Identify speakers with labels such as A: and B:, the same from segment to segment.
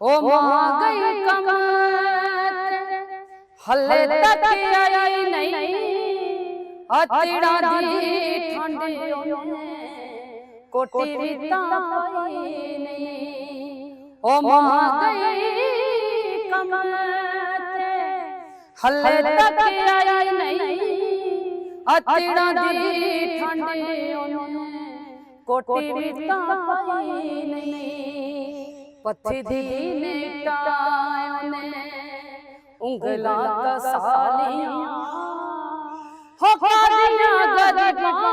A: ਉਹ ਮਾਂ ਗਈ ਕਮ ਹੱਲੇ ਤੱਕ ਆਈ ਨਹੀਂ। ਅਤੜਾ ਦੀ ਠੰਡ ਉਹਨੇ। ਕੋਟੀ ਵੀ ਤਾਂ ਪਾਈ ਨਹੀਂ। ਉਹ ਮਾਂ ਗਈ ਕਮ ਹੱਲੇ ਤੱਕ ਆਈ ਨਹੀਂ। ਅਤੜਾ ਦੀ ਠੰਡ ਉਹਨੇ। ਕੋਟੀ ਵੀ ਤਾਂ ਪਾਈ ਨਹੀਂ। ਪੱਥੀ ਦੀ ਉਂਗਲਾਂ ਕਸਾਲੀਆਂ ਹੋ ਕਾਦੀਆਂ ਗਰੀਬਾਂ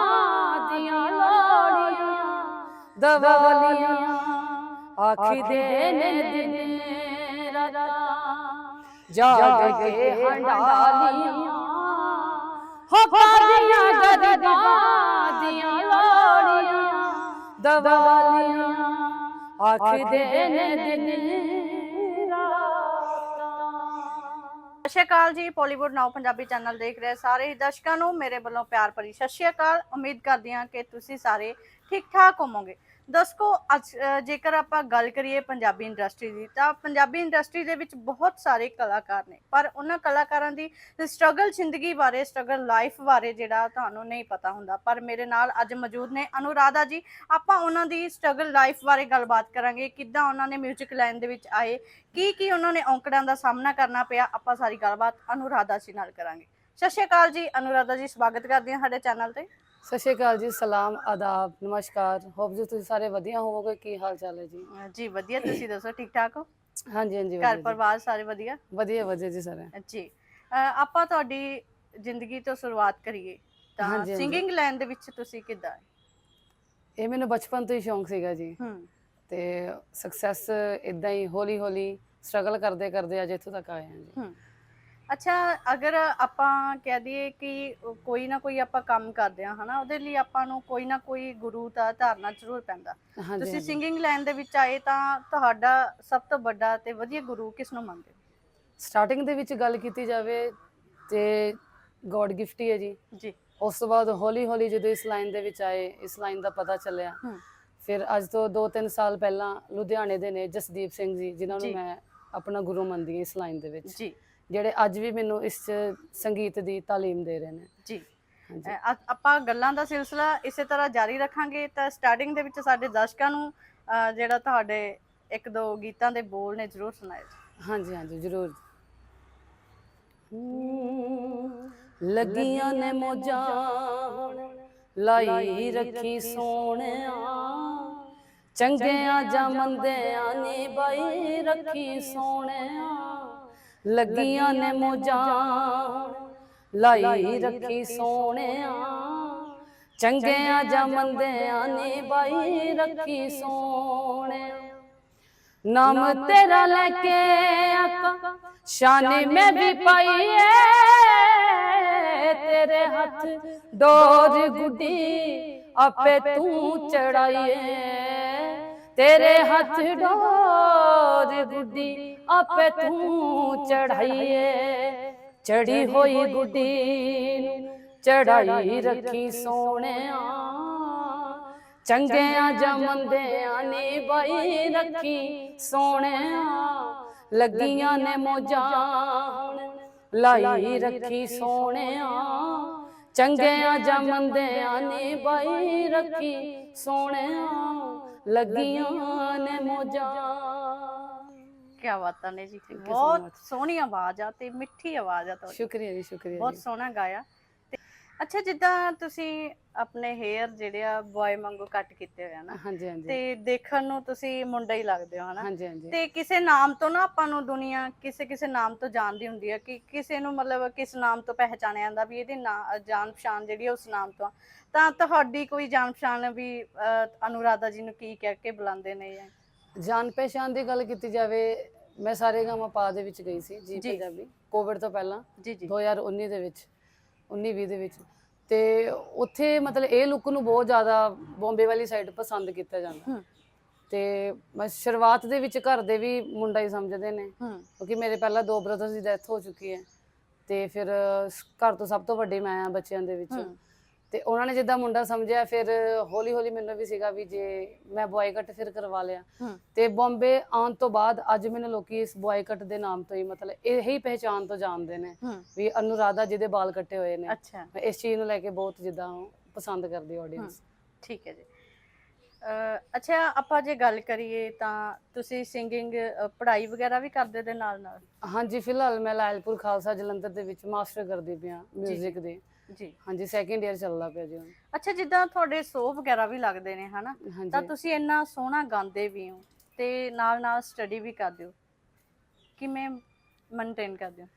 A: ਦੀਆਂ ਲੋੜੀਆਂ ਦਵਾਲੀਆਂ। ਆਖੀ ਦੇ ਨੇ ਦਿਨ ਰਾਤਾਂ ਜਾਗ ਕੇ ਹੰਡਾਲੀਆਂ। ਹੋ ਆਖਦੇ ਨੇ ਦਿਨ ਰਾਤਾਂ।
B: ਸਤਿ ਸ਼੍ਰੀ ਅਕਾਲ ਜੀ ਪੋਲੀਵੁੱਡ ਨਾਓ ਪੰਜਾਬੀ ਚੈਨਲ ਦੇਖ ਰਹੇ ਸਾਰੇ ਹੀ ਦਰਸ਼ਕਾਂ ਨੂੰ ਮੇਰੇ ਵੱਲੋਂ ਪਿਆਰ ਭਰੀ ਸਤਿ ਸ਼੍ਰੀ ਅਕਾਲ। ਉਮੀਦ ਕਰਦੀ ਹਾਂ ਕਿ ਤੁਸੀਂ ਸਾਰੇ ਠੀਕ ਠਾਕ ਹੋਵੋਗੇ। ਦਸਕੋ ਅੱਜ ਜੇਕਰ ਆਪਾਂ ਗੱਲ ਕਰੀਏ ਪੰਜਾਬੀ ਇੰਡਸਟਰੀ ਦੀ, ਤਾਂ ਪੰਜਾਬੀ ਇੰਡਸਟਰੀ ਦੇ ਵਿੱਚ ਬਹੁਤ ਸਾਰੇ ਕਲਾਕਾਰ ਨੇ, ਪਰ ਉਹਨਾਂ ਕਲਾਕਾਰਾਂ ਦੀ ਸਟਰਗਲ ਜ਼ਿੰਦਗੀ ਬਾਰੇ ਸਟਰਗਲ ਲਾਈਫ ਬਾਰੇ ਜਿਹੜਾ ਤੁਹਾਨੂੰ ਨਹੀਂ ਪਤਾ ਹੁੰਦਾ। ਪਰ ਮੇਰੇ ਨਾਲ ਅੱਜ ਮੌਜੂਦ ਨੇ ਅਨੁਰਾਧਾ ਜੀ। ਆਪਾਂ ਉਹਨਾਂ ਦੀ ਸਟਰਗਲ ਲਾਈਫ ਬਾਰੇ ਗੱਲਬਾਤ ਕਰਾਂਗੇ, ਕਿੱਦਾਂ ਉਹਨਾਂ ਨੇ 뮤직 ਲਾਈਨ ਦੇ ਵਿੱਚ ਆਏ ਕੀ ਕੀ ਉਹਨਾਂ ਨੇ ਔਂਕੜਾਂ ਦਾ ਸਾਹਮਣਾ ਕਰਨਾ ਪਿਆ, ਆਪਾਂ ਸਾਰੀ ਗੱਲਬਾਤ ਅਨੁਰਾਧਾ ਜੀ ਨਾਲ ਕਰਾਂਗੇ। ਸਤਿ ਸ਼੍ਰੀ ਅਕਾਲ ਜੀ, ਅਨੁਰਾਧਾ ਜੀ, ਸਵਾਗਤ ਕਰਦੇ ਹਾਂ ਸਾਡੇ ਚੈਨਲ ਤੇ।
A: ਸਤਿ ਸ਼੍ਰੀ ਅਕਾਲ ਜੀ ਸਲਾਮ ਆਦਾਬ ਨਮਸਕਾਰ। ਹੋਪ ਜੀ ਤੁਸੀਂ ਸਾਰੇ ਵਧੀਆ ਹੋਵੋਗੇ ਕੀ ਹਾਲ ਚਾਲ ਹੈ ਜੀ?
B: ਜੀ ਵਧੀਆ। ਤੁਸੀਂ ਦੱਸੋ ਠੀਕ ਠਾਕ ਹੋ?
A: ਹਾਂਜੀ ਹਾਂਜੀ
B: ਘਰ। ਪਰਿਵਾਰ ਸਾਰੇ ਵਧੀਆ?
A: ਵਧੀਆ ਵਧੀਆ ਜੀ ਸਾਰੇ।
B: ਜੀ। ਆਪਾਂ ਤੁਹਾਡੀ ਜ਼ਿੰਦਗੀ ਤੋਂ ਸ਼ੁਰੂਆਤ ਕਰੀਏ। ਤਾਂ। ਸਿੰਗਿੰਗ ਲਾਈਨ ਦੇ ਵਿੱਚ ਤੁਸੀਂ ਕਿੱਦਾਂ
A: ਇਹ ਮੈਨੂੰ ਬਚਪਨ ਤੋਂ ਹੀ ਸ਼ੌਂਕ ਸੀਗਾ ਜੀ। ਤੇ ਸਕਸੈਸ ਇਦਾਂ ਹੀ ਹੌਲੀ ਹੌਲੀ ਸਟਰਗਲ ਕਰਦੇ ਕਰਦੇ ਅੱਜ ਇੱਥੋਂ ਤੱਕ ਆਏ ਹਾਂ ਜੀ।
B: ਅੱਛਾ ਅਗਰ ਆਪਾਂ ਕਹਿ ਦਈਏ ਕਿ ਕੋਈ ਨਾ ਕੋਈ ਆਪਾਂ ਕੰਮ ਕਰਦੇ ਆ ਹਨਾ ਉਹਦੇ ਲਈ ਆਪਾਂ ਨੂੰ ਕੋਈ ਨਾ ਕੋਈ ਗੁਰੂ ਦਾ ਧਾਰਨਾ ਜ਼ਰੂਰ ਪੈਂਦਾ।
A: ਹਾਂਜੀ
B: ਤੁਸੀਂ
A: ਹਾਂਜੀ।
B: ਸਿੰਗਿੰਗ ਲਾਈਨ ਦੇ ਵਿੱਚ ਆਏ ਤਾਂ ਤੁਹਾਡਾ ਸਭ ਤੋਂ ਵੱਡਾ ਤੇ ਵਧੀਆ ਗੁਰੂ ਕਿਸ ਨੂੰ ਮੰਨਦੇ
A: ਸਟਾਰਟਿੰਗ ਦੇ ਵਿੱਚ ਗੱਲ ਕੀਤੀ ਜਾਵੇ ਤੇ ਗੋਡ ਗਿਫਟ ਹੀ ਹੈ ਜੀ।
B: ਜੀ।
A: ਉਸ ਤੋਂ ਬਾਅਦ ਹੌਲੀ ਹੌਲੀ ਜਦੋਂ ਇਸ ਲਾਈਨ ਦੇ ਵਿੱਚ ਆਏ ਇਸ ਲਾਈਨ ਦਾ ਪਤਾ ਚੱਲਿਆ। ਫਿਰ ਅੱਜ ਤੋਂ 2-3 ਸਾਲ ਪਹਿਲਾਂ ਲੁਧਿਆਣੇ ਦੇ ਨੇ ਜਸਦੀਪ ਸਿੰਘ ਜੀ ਜਿਨ੍ਹਾਂ ਨੂੰ
B: ਜੀ।
A: ਮੈਂ ਆਪਣਾ ਗੁਰੂ ਮੰਨਦੀ ਹਾਂ ਇਸ ਲਾਈਨ ਦੇ ਵਿੱਚ।
B: ਜੀ।
A: ਜਿਹੜੇ ਅੱਜ ਵੀ ਮੈਨੂੰ ਇਸ ਸੰਗੀਤ ਦੀ ਤਾਲੀਮ ਦੇ ਰਹੇ ਨੇ।
B: ਜੀ। ਅ, ਆਪਾਂ ਗੱਲਾਂ ਦਾ ਸਿਲਸਿਲਾ ਇਸੇ ਤਰ੍ਹਾਂ ਜਾਰੀ ਰੱਖਾਂਗੇ। ਤਾਂ ਸਟਾਰਟਿੰਗ ਦੇ ਵਿੱਚ ਸਾਡੇ ਦਰਸ਼ਕਾਂ ਨੂੰ ਅ, ਜਿਹੜਾ ਤੁਹਾਡੇ ਇੱਕ ਦੋ ਗੀਤਾਂ ਦੇ ਬੋਲ ਨੇ ਜ਼ਰੂਰ ਸੁਣਾਏ
A: ਹਾਂਜੀ ਹਾਂਜੀ ਜ਼ਰੂਰ। ਲੱਗੀਆਂ ਨੇ ਮੋਜਾਂ ਹੁਣ ਲਾਈ ਰੱਖੀ ਸੋਹਣਿਆ ਚੰਗਿਆਂ ਜਾਂ ਮੰਦਿਆਂ ਨੇ ਬਾਈ ਰੱਖੀ ਸੋਹਣਿਆ। ਲੱਗੀਆਂ ਨੇ ਮੋਜਾਂ। ਲਾਈ ਰੱਖੀ ਸੋਹਣਿਆ। ਚੰਗਿਆਂ ਜਾਂ ਮੰਦਿਆਂ ਨੇ ਬਾਈ ਰੱਖੀ ਸੋਹਣਿਆ। ਨਾਮ ਤੇਰਾ ਲੈ ਕੇ ਆਕਾ ਸ਼ਾਨ ਮੈਂ ਵੀ ਪਾਈਏ ਤੇਰੇ ਹੱਥ ਡੋਰ ਗੁੱਡੀ ਆਪੇ ਤੂੰ ਚੜਾਈਏ ਤੇਰੇ ਹੱਥ ਡੋਰ ਗੁੱਡੀ ਆਪੇ ਤੂੰ ਚੜਾਈਏ ਚੜੀ ਹੋਈ ਗੁੱਡੀ ਨੂੰ ਚੜਾਈ ਰੱਖੀ ਸੋਹਣਿਆ। ਚੰਗਿਆਂ ਜਾਂ ਮੰਦਿਆਂ ਨੇ ਬਾਈ ਰੱਖੀ ਸੋਹਣਿਆ। ਲੱਗੀਆਂ ਨੇ ਮੋਜਾਂ। ਲਾਈ ਰੱਖੀ ਸੋਹਣਿਆ। ਚੰਗਿਆਂ ਜਾਂ ਮੰਦਿਆਂ ਨੇ ਬਾਈ ਰੱਖੀ ਸੋਹਣਿਆ। ਲੱਗੀਆਂ ਨੇ ਮੋਜਾਂ।
B: ਕੀ ਬਾਤਾਂ ਨੇ ਜੀ
A: you so
B: ਬਹੁਤ
A: much.
B: ਸੋਹਣੀ ਆਵਾਜ਼ ਆ ਤੇ ਮਿੱਠੀ ਆਵਾਜ਼ ਆ ਤੁਹਾਡੀ।
A: ਸ਼ੁਕਰੀਆ ਜੀ ਸ਼ੁਕਰੀਆ
B: ਬਹੁਤ
A: ਜੀ।
B: ਸੋਹਣਾ ਗਾਇਆ। ਤੇ ਅੱਛਾ ਜਿੱਦਾਂ ਤੁਸੀਂ ਆਪਣੇ ਹੇਅਰ ਜਿਹੜੇ ਆ ਬॉय ਵਾਂਗੂ ਕੱਟ ਕੀਤੇ ਹੋਏ ਆ ਨਾ
A: ਹਾਂਜੀ ਹਾਂਜੀ।
B: ਤੇ ਦੇਖਣ ਨੂੰ ਤੁਸੀਂ ਮੁੰਡਾ ਹੀ ਲੱਗਦੇ ਹੋ ਹਨਾ?
A: ਹਾਂਜੀ ਹਾਂਜੀ।
B: ਤੇ ਕਿਸੇ ਨਾਮ ਤੋਂ ਨਾ ਆਪਾਂ ਨੂੰ ਦੁਨੀਆ ਕਿਸੇ ਕਿਸੇ ਨਾਮ ਤੋਂ ਜਾਣਦੀ ਹੁੰਦੀ ਹੈ ਕਿ ਕਿਸੇ ਨੂੰ ਮਤਲਬ ਕਿਸ ਨਾਮ ਤੋਂ ਪਹਿਚਾਣਿਆ ਜਾਂਦਾ ਵੀ ਇਹਦੀ ਨਾਂ ਜਾਣ ਪਛਾਣ ਜਿਹੜੀ ਆ ਉਸ ਨਾਮ ਤੋਂ ਆ। ਤਾਂ ਤੁਹਾਡੀ ਕੋਈ ਜਾਣ ਪਛਾਣ ਵੀ ਅਹ, ਅਨੁਰਾਧਾ ਜੀ ਨੂੰ ਕੀ ਕਹਿ ਕੇ ਬੁਲਾਉਂਦੇ ਨੇ ਜਾਂ?
A: ਜਾਣ ਪਹਿਚਾਣ ਦੀ ਗੱਲ ਕੀਤੀ ਜਾਵੇ ਮੈਂ ਸਾਰੇ ਗਾਮਾ ਪਾ ਦੇ ਵਿੱਚ ਗਈ ਸੀ ਜੀ
B: ਜੀ।
A: ਪੰਜਾਬੀ। ਕੋਵਿਡ ਤੋਂ ਪਹਿਲਾਂ
B: ਜੀ ਜੀ।
A: 2019 ਦੇ ਵਿੱਚ 19 20 ਦੇ ਵਿੱਚ। ਤੇ ਉੱਥੇ ਮਤਲਬ ਇਹ ਲੁੱਕ ਨੂੰ ਬਹੁਤ ਜ਼ਿਆਦਾ ਬੰਬੇ ਵਾਲੀ ਸਾਈਡ ਪਸੰਦ ਕੀਤਾ ਜਾਂਦਾ।
B: ਹੂੰ।
A: ਤੇ ਮੈਂ ਸ਼ੁਰੂਆਤ ਦੇ ਵਿੱਚ ਘਰ ਦੇ ਵੀ ਮੁੰਡਾ ਹੀ ਸਮਝਦੇ ਨੇ।
B: ਹੂੰ।
A: ਕਿਉਂਕਿ ਮੇਰੇ ਪਹਿਲਾਂ ਦੋ ਬ੍ਰਦਰਸ ਦੀ ਡੈਥ ਹੋ ਚੁੱਕੀ ਹੈ। ਤੇ ਫਿਰ ਸ- ਘਰ ਤੋਂ ਸਭ ਤੋਂ ਵੱਡੀ ਮੈਂ ਆ ਬੱਚਿਆਂ ਦੇ ਵਿੱਚ।
B: ਹੂੰ।
A: ਤੇ ਉਹਨਾਂ ਨੇ ਜਿੱਦਾਂ ਮੁੰਡਾ ਸਮਝਿਆ ਫਿਰ ਹੌਲੀ ਹੌਲੀ ਮੈਨੂੰ ਵੀ ਸੀਗਾ ਵੀ ਜੇ ਮੈਂ ਬੁਆਏਕਟ ਫਿਰ ਕਰਵਾ ਲਿਆ। ਤੇ ਬੰਬੇ ਆਉਣ ਤੋਂ ਬਾਅਦ ਅੱਜ ਮੈਨੂੰ ਲੋਕੀ ਇਸ ਬੁਆਏਕਟ ਦੇ ਨਾਮ ਤੋਂ ਹੀ ਮਤਲਬ ਇਹੀ ਪਹਿਚਾਨ ਤੋਂ ਜਾਣਦੇ ਨੇ ਵੀ ਅਨੁਰਾਧਾ ਜਿਹਦੇ ਬਾਲ ਕੱਟੇ ਹੋਏ ਨੇ। ਇਸ ਚੀਜ਼ ਨੂੰ ਲੈ ਕੇ ਬਹੁਤ ਜਿੱਦਾਂ ਪਸੰਦ ਕਰਦੀ ਆਡੀਅנס
B: ਠੀਕ ਹੈ ਜੀ। ਅੱਛਾ ਆਪਾਂ ਜੇ ਗੱਲ ਕਰੀਏ ਤਾਂ ਤੁਸੀਂ ਸਿੰਗਿੰਗ ਪੜ੍ਹਾਈ ਵਗੈਰਾ ਵੀ ਕਰਦੇ ਦੇ ਨਾਲ ਨਾਲ
A: ਹਾਂਜੀ ਫਿਲਹਾਲ ਮੈਂ ਲਾਇਲਪੁਰ ਖਾਲਸਾ ਜਲੰਧਰ ਦੇ ਵਿੱਚ ਮਾਸਟਰ ਕਰਦੀ ਪਿਆ 뮤직 ਦੇ।
B: ਜੀ।
A: ਹਾਂਜੀ ਸੈਕੰਡ ਇਅਰ ਚੱਲਦਾ ਪਿਆ ਜੀ ਹੁਣ।
B: ਅੱਛਾ ਜਿੱਦਾਂ ਤੁਹਾਡੇ ਸ਼ੋਅ ਵਗੈਰਾ ਵੀ ਲੱਗਦੇ ਨੇ ਹਨਾ? ਤਾਂ
A: ਹਾਂਜੀ
B: ਤੁਸੀਂ ਇੰਨਾ ਸੋਹਣਾ ਗਾਉਂਦੇ ਵੀ ਹੋ ਤੇ ਨਾਲ ਨਾਲ ਸਟੱਡੀ ਵੀ ਕਰਦੇ ਹੋ ਕਿਵੇਂ ਮੇਨਟੇਨ ਕਰਦੇ ਹੋ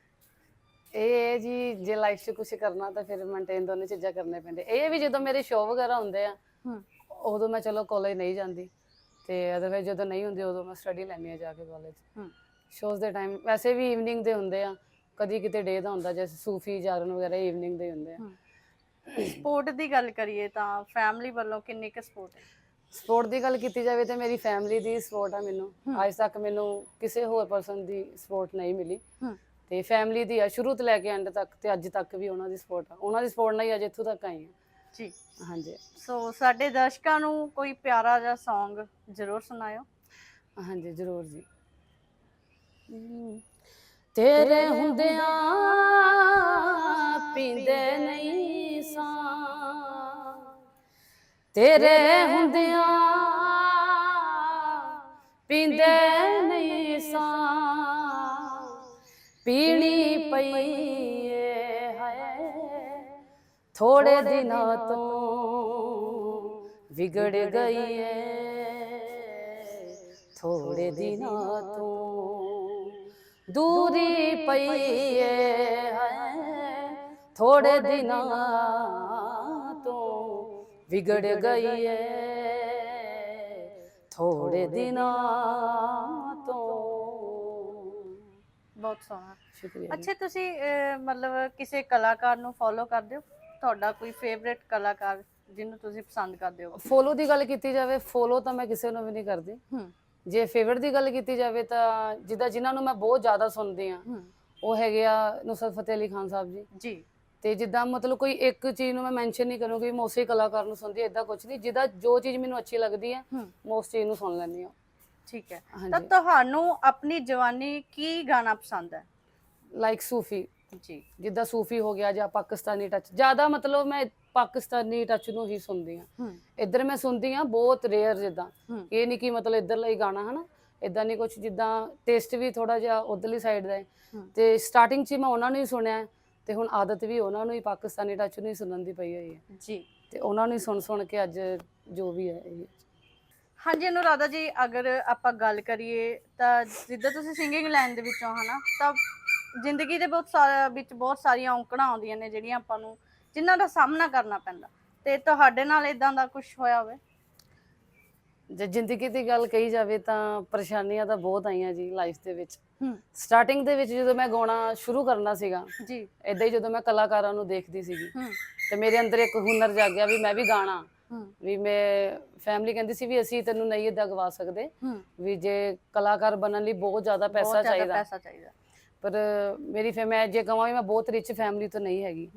A: ਇਹ ਹੈ ਜੀ ਜੇ ਲਾਈਫ 'ਚ ਕੁਝ ਕਰਨਾ ਤਾਂ ਫਿਰ ਮੇਨਟੇਨ ਦੋਨੇ ਚੀਜ਼ਾਂ ਕਰਨੇ ਪੈਂਦੇ। ਇਹ ਵੀ ਜਦੋਂ ਮੇਰੇ ਸ਼ੋਅ ਵਗੈਰਾ ਹੁੰਦੇ ਆ
B: ਹੂੰ।
A: ਉਦੋਂ ਮੈਂ ਚਲੋ ਕਾਲਜ ਨਹੀਂ ਜਾਂਦੀ ਤੇ ਅਦਰਵਾਈਜ਼ ਜਦੋਂ ਨਹੀਂ ਹੁੰਦੀ ਉਦੋਂ ਮੈਂ ਸਟੱਡੀ ਲੈਣੀ ਆ ਜਾ ਕੇ ਕਾਲਜ
B: ਹੂੰ।
A: ਸ਼ੋਜ਼ ਦੇ ਟਾਈਮ ਵੈਸੇ ਵੀ ਈਵਨਿੰਗ ਦੇ ਹੁੰਦੇ ਆ। ਕਦੀ ਕਿਤੇ ਡੇ ਦਾ ਹੁੰਦਾ ਜੈਸੇ ਸੂਫੀ ਜਾਗਰਨ ਵਗੈਰਾ ਈਵਨਿੰਗ ਦੇ ਹੁੰਦੇ ਆ।
B: ਸਪੋਰਟ ਦੀ ਗੱਲ ਕਰੀਏ ਤਾਂ ਫੈਮਿਲੀ ਵੱਲੋਂ ਕਿੰਨੀ ਕੁ ਸਪੋਰਟ ਹੈ?
A: ਸਪੋਰਟ ਦੀ ਗੱਲ ਕੀਤੀ ਜਾਵੇ ਤੇ ਮੇਰੀ ਫੈਮਿਲੀ ਦੀ ਸਪੋਰਟ ਆ ਮੈਨੂੰ। ਅੱਜ ਤੱਕ ਮੈਨੂੰ ਕਿਸੇ ਹੋਰ ਪਰਸਨ ਦੀ ਸਪੋਰਟ ਨਹੀਂ ਮਿਲੀ। ਤੇ ਫੈਮਿਲੀ ਦੀ ਆ ਸ਼ੁਰੂ ਤੋਂ ਲੈ ਕੇ ਐਂਡ ਤੱਕ ਤੇ ਅੱਜ ਤੱਕ ਵੀ ਉਹਨਾਂ ਦੀ ਸਪੋਰਟ ਆ। ਉਹਨਾਂ ਦੀ ਸਪੋਰਟ ਨਾਲ ਹੀ ਅੱਜ ਇੱਥੋਂ ਤੱਕ ਆਈ ਹਾਂ।
B: ਜੀ।
A: ਹਾਂਜੀ।
B: ਸੋ ਸਾਡੇ ਦਰਸ਼ਕਾਂ ਨੂੰ ਕੋਈ ਪਿਆਰਾ ਜਿਹਾ Song ਜ਼ਰੂਰ ਸੁਣਾਇਓ।
A: ਹਾਂਜੀ ਜ਼ਰੂਰ ਜੀ। ਤੇਰੇ ਹੁੰਦਿਆਂ ਪੀਂਦੇ ਨਹੀਂ ਸਾਂ। ਤੇਰੇ ਹੁੰਦਿਆਂ ਪੀਂਦੇ ਨਹੀਂ ਸਾਂ। ਪੀਣੀ ਪਈ ਏ ਹਾਏ ਥੋੜੇ ਦਿਨਾਂ ਤੋਂ ਵਿਗੜ ਗਈ ਏ ਥੋੜੇ ਦਿਨਾਂ ਤੋਂ ਦੂਰੀ ਪਈ ਏ ਥੋੜੇ ਦਿਨਾਂ ਤੋਂ ਵਿਗੜ ਗਈ ਏ। ਥੋੜੇ ਦਿਨਾਂ ਤੋਂ।
B: ਬਹੁਤ ਸੋਹਣਾ।
A: ਸ਼ੁਕਰੀਆ।
B: ਅੱਛਾ ਤੁਸੀਂ ਮਤਲਬ ਕਿਸੇ ਕਲਾਕਾਰ ਨੂੰ ਫੋਲੋ ਕਰਦੇ ਹੋ? ਤੁਹਾਡਾ ਕੋਈ ਫੇਵਰੇਟ ਕਲਾਕਾਰ ਜਿਹਨੂੰ ਤੁਸੀਂ ਪਸੰਦ ਕਰਦੇ ਹੋ?
A: ਫੋਲੋ ਦੀ ਗੱਲ ਕੀਤੀ ਜਾਵੇ ਫੋਲੋ ਤਾਂ ਮੈਂ ਕਿਸੇ ਨੂੰ ਵੀ ਨਹੀਂ ਕਰਦੀ।
B: ਹੂੰ।
A: ਜੇ ਫੇਵਰਟ ਦੀ ਗੱਲ ਕੀਤੀ ਜਾਵੇ ਤਾਂ ਜਿੱਦਾਂ ਜਿਨ੍ਹਾਂ ਨੂੰ ਮੈਂ ਬਹੁਤ ਜ਼ਿਆਦਾ ਸੁਣਦੀ ਆ ਉਹ ਹੈਗੇ ਆ ਨੁਸਰਤ ਫਤਿਹ ਅਲੀ ਖਾਨ ਸਾਹਿਬ ਜੀ।
B: ਜੀ।
A: ਤੇ ਜਿੱਦਾਂ ਮਤਲਬ ਕੋਈ ਇੱਕ ਚੀਜ਼ ਨੂੰ ਮੈਂ ਮੈਂਸ਼ਨ ਨਹੀਂ ਕਰੂੰਗੀ ਵੀ ਮੈਂ ਉਸੇ ਕਲਾਕਾਰ ਨੂੰ ਸੁਣਦੀ ਇਦਾਂ ਕੁਝ ਨਹੀਂ। ਜਿੱਦਾਂ ਜੋ ਚੀਜ਼ ਮੈਨੂੰ ਅੱਛੀ ਲੱਗਦੀ ਹੈ
B: ਹੂੰ।
A: ਮੈਂ ਉਸ ਚੀਜ਼ ਨੂੰ ਸੁਣ ਲੈਂਦੀ ਹਾਂ।
B: ਠੀਕ ਹੈ। ਤਾਂ
A: ਹਾਂਜੀ
B: ਤੁਹਾਨੂੰ ਆਪਣੀ ਜਵਾਨੀ ਕੀ ਗਾਣਾ ਪਸੰਦ ਹੈ?
A: ਲਾਈਕ ਸੂਫੀ।
B: ਜੀ।
A: ਜਿੱਦਾਂ ਸੂਫੀ ਹੋ ਗਿਆ ਜਾਂ ਪਾਕਿਸਤਾਨੀ ਟੱਚ ਜ਼ਿਆਦਾ ਮਤਲਬ ਮੈਂ ਪਾਕਿਸਤਾਨੀ ਟੱਚ ਨੂੰ ਹੀ ਸੁਣਦੀ ਹਾਂ।
B: ਹੂੰ।
A: ਇੱਧਰ ਮੈਂ ਸੁਣਦੀ ਹਾਂ ਬਹੁਤ ਰੇਅਰ ਜਿੱਦਾਂ। ਇਹ ਨਹੀਂ ਕਿ ਮਤਲਬ ਇੱਧਰਲਾ ਹੀ ਗਾਣਾ ਹਨਾ? ਇਦਾਂ ਨਹੀਂ ਕੁਝ ਜਿੱਦਾਂ ਟੇਸਟ ਵੀ ਥੋੜਾ ਜਿਹਾ ਉਧਰਲੀ ਸਾਈਡ ਦਾ ਹੈ। ਤੇ ਸਟਾਰਟਿੰਗ 'ਚ ਮੈਂ ਉਹਨਾਂ ਨੂੰ ਹੀ ਸੁਣਿਆ ਤੇ ਹੁਣ ਆਦਤ ਵੀ ਉਹਨਾਂ ਨੂੰ ਹੀ ਪਾਕਿਸਤਾਨੀ ਟੱਚ ਨੂੰ ਹੀ ਸੁਣਨ ਦੀ ਪਈ ਹੋਈ ਹੈ।
B: ਜੀ।
A: ਤੇ ਉਹਨਾਂ ਨੂੰ ਹੀ ਸੁਣ ਸੁਣ ਕੇ ਅੱਜ ਜੋ ਵੀ ਹੈ ਇਹ।
B: ਹਾਂਜੀ ਅਨੁਰਾਧਾ ਜੀ ਅਗਰ ਆਪਾਂ ਗੱਲ ਕਰੀਏ ਤਾਂ ਜਿੱਦਾਂ ਤੁਸੀਂ ਸਿੰਗਿੰਗ ਲਾਈਨ ਦੇ ਵਿੱਚੋਂ ਹਨਾ ਤਾਂ ਜ਼ਿੰਦਗੀ ਦੇ ਬਹੁਤ ਸਾਰਾ ਵਿੱਚ ਬਹੁਤ ਸਾਰੀਆਂ ਔਂਕੜਾਂ ਆਉਂਦੀਆਂ ਨੇ ਜਿਹੜੀਆਂ ਆਪਾਂ ਨੂੰ ਜਿਨ੍ਹਾਂ ਦਾ ਸਾਹਮਣਾ ਕਰਨਾ ਪੈਂਦਾ। ਤੇ ਤੁਹਾਡੇ ਨਾਲ ਇਦਾਂ ਦਾ ਕੁਝ ਹੋਇਆ ਹੋਵੇ?
A: ਜੇ ਜ਼ਿੰਦਗੀ ਦੀ ਗੱਲ ਕਹੀ ਜਾਵੇ ਤਾਂ ਪਰੇਸ਼ਾਨੀਆਂ ਤਾਂ ਬਹੁਤ ਆਈਆਂ ਜੀ ਲਾਈਫ ਦੇ ਵਿੱਚ।
B: ਹੂੰ।
A: ਸਟਾਰਟਿੰਗ ਦੇ ਵਿੱਚ ਜਦੋਂ ਮੈਂ ਗਾਉਣਾ ਸ਼ੁਰੂ ਕਰਨਾ ਸੀਗਾ
B: ਜੀ।
A: ਇਦਾਂ ਹੀ ਜਦੋਂ ਮੈਂ ਕਲਾਕਾਰਾਂ ਨੂੰ ਦੇਖਦੀ ਸੀਗੀ
B: ਹੂੰ।
A: ਤੇ ਮੇਰੇ ਅੰਦਰ ਇੱਕ ਹੁਨਰ ਜਾਗਿਆ ਵੀ ਮੈਂ ਵੀ ਗਾਣਾ। ਵੀ ਮੈਂ ਫੈਮਿਲੀ ਕਹਿੰਦੀ ਸੀ ਵੀ ਅਸੀਂ ਤੈਨੂੰ ਨਹੀਂ ਇਦਾਂ ਗਵਾ ਸਕਦੇ ਵੀ ਜੇ ਕਲਾਕਾਰ ਬਣਨ ਲਈ ਬਹੁਤ ਜ਼ਿਆਦਾ
B: ਬਹੁਤ
A: ਪੈਸਾ
B: ਜ਼ਿਆਦਾ
A: ਚਾਹੀਦਾ।
B: ਪੈਸਾ ਚਾਹੀਦਾ।
A: ਪਰ ਮੇਰੀ ਫੇ ਮੈਂ ਜੇ ਕਹਾਂ ਵੀ ਮੈਂ ਬਹੁਤ ਰਿਚ ਫੈਮਿਲੀ ਤੋਂ ਨਹੀਂ ਹੈਗੀ।